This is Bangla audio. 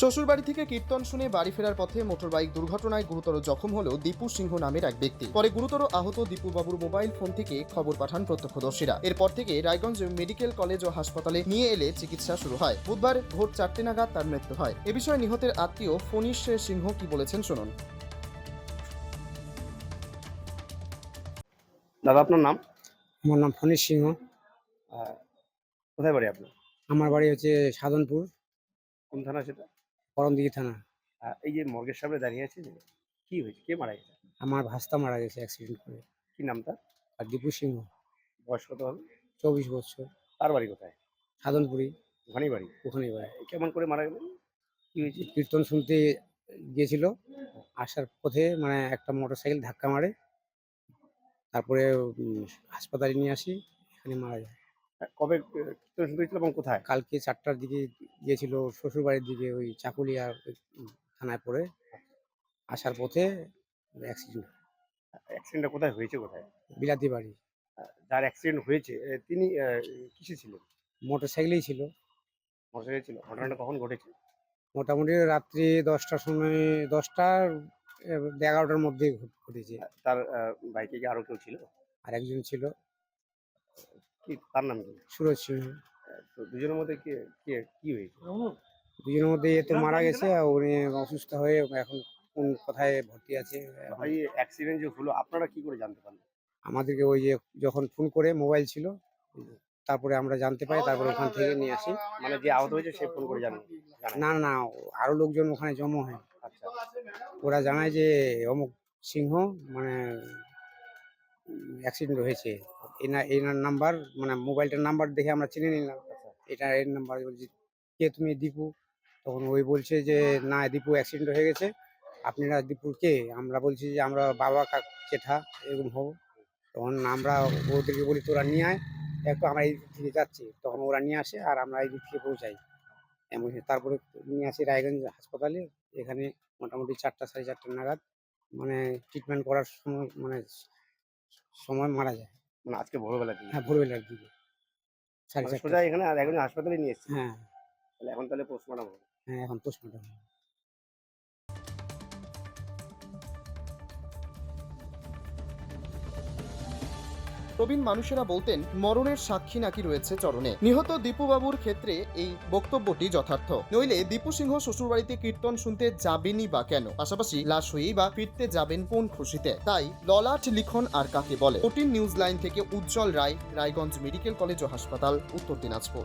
শ্বশুরবাড়ি থেকে কীর্তন শুনে বাড়ি ফেরার পথে মোটরবাইক দুর্ঘটনায় গুরুতর জখম হলো দীপু সিংহ নামের এক ব্যক্তি। পরে গুরুতর আহত দীপু বাবুর মোবাইল ফোন থেকে খবর পাঠান প্রত্যক্ষদর্শীরা। এরপর থেকে রায়গঞ্জ মেডিকেল কলেজ ও হাসপাতালে নিয়ে এলে চিকিৎসা শুরু হয়। বুধবার ভোর চারটে নাগাদ তার মৃত্যু হয়। এ বিষয়ে নিহতের আত্মীয় ফণীশ সিংহ কি বলেছেন শুনুন। দাদা আপনার নাম? আমার নাম ফণীশ সিংহ। কোথায় বাড়ি আপনার? আমার বাড়ি হচ্ছে সাধনপুর। কোন থানা সেটা? করমদিঘি থানা। আহ, এই যে মর্গের সামনে দাঁড়িয়ে আছে যে কি হয়েছে? কে মারা গেছে? আমার ভাস্তা মারা গেছে অ্যাক্সিডেন্ট করে। কি নাম তার? আর দীপু সিংহ। বয়স কত হবে? চব্বিশ বছর। তার বাড়ি কোথায়? সাধনপুরি। ওখানেই বাড়ি? ওখানে বাড়ি। কেমন করে মারা গেল কি হয়েছে? কীর্তন শুনতে গিয়েছিল। আসার পথে মানে একটা মোটর সাইকেল ধাক্কা মারে। তারপরে উম, হাসপাতালে নিয়ে আসি। এখানে মারা যায়। কবে কীর্তন শুনতে এবং কোথায়? কালকে চারটার দিকে গিয়েছিল শ্বশুর বাড়ির দিকে ওই চাকুলিয়া থানায় পড়ে। আসার পথে অ্যাক্সিডেন্ট অ্যাক্সিডেন্টটা কোথায় হয়েছে কোথায়? বিলাতি বাড়ি। যার অ্যাক্সিডেন্ট হয়েছে তিনি কিসে ছিলেন? মোটর সাইকেলেই ছিল। মোটরসাইকেল ছিল। ঘটনাটা কখন ঘটেছে? মোটামুটি রাত্রি দশটার সময় দশটার এগারোটার মধ্যে ঘটেছে। তার বাইকে কি আরও কেউ ছিল? আর একজন ছিল। কি তার নাম কি? সুরজ আহ, তো দুজনের মধ্যে কি কি কি হয়েছে? দুজনের মধ্যে এ তো মারা গেছে আর উনি অসুস্থ হয়ে এখন কোন কোথায় ভর্তি আছে? এই অ্যাক্সিডেন্ট যে হলো আপনারা কি করে জানতে পারলেন? আমাদেরকে ওই যে যখন ফোন করে মোবাইল ছিল তারপরে আমরা জানতে পাই তারপরে ওখান থেকে নিয়ে আসি। মানে যে আহত হয়েছে সে ফোন করে জানেন। না না আরও লোকজন ওখানে জমা হয়। আচ্ছা। ওরা জানায় যে অমুক সিংহ মানে অ্যাক্সিডেন্ট হয়েছে। এনার এনার নাম্বার মানে মোবাইলটার নাম্বার দেখে আমরা চিনে নিলাম। এটা এর নাম্বার বলছি কে তুমি দীপু? তখন ওই বলছে যে, না, দীপু অ্যাক্সিডেন্ট হয়ে গেছে। আপনারা দীপুর কে? আমরা বলছি যে, আমরা বাবা কাক জেঠা, এরকম হব। তখন আমরা ওদেরকে বলি, তোরা নিয়ে আয়। একটু আমরা এই দিক থেকে যাচ্ছি। তখন ওরা নিয়ে আসে আর আমরা এই দিক থেকে পৌঁছাই। এমন তারপরে নিয়ে আসি রায়গঞ্জ হাসপাতালে। এখানে মোটামুটি চারটা সাড়ে চারটা নাগাদ মানে ট্রিটমেন্ট করার সময় মানে সময় মারা যায়। মানে আজকে ভোরবেলা দিকে। হ্যাঁ ভোরবেলার দিকে। সাড়ে মানে সোজা এখানে আর এখন হাসপাতালে নিয়ে এসেছি। হ্যাঁ। তাহলে এখন তাহলে পোস্টমর্টম হবে। হ্যাঁ এখন পোস্টমর্টম প্রবীণ মানুষেরা বলতেন, মরণের সাক্ষী নাকি রয়েছে চরণে। নিহত দীপুবাবুর ক্ষেত্রে এই বক্তব্যটি যথার্থ। নইলে দীপু সিংহ শ্বশুরবাড়িতে কীর্তন শুনতে যাবেনই বা কেন? পাশাপাশি লাশ হয়েই বা ফিরতে যাবেন কোন খুশিতে? তাই ললাট লিখন আর কাকে বলে? ওটিন নিউজ লাইন থেকে উজ্জ্বল রায়, রায়গঞ্জ মেডিকেল কলেজ ও হাসপাতাল, উত্তর দিনাজপুর।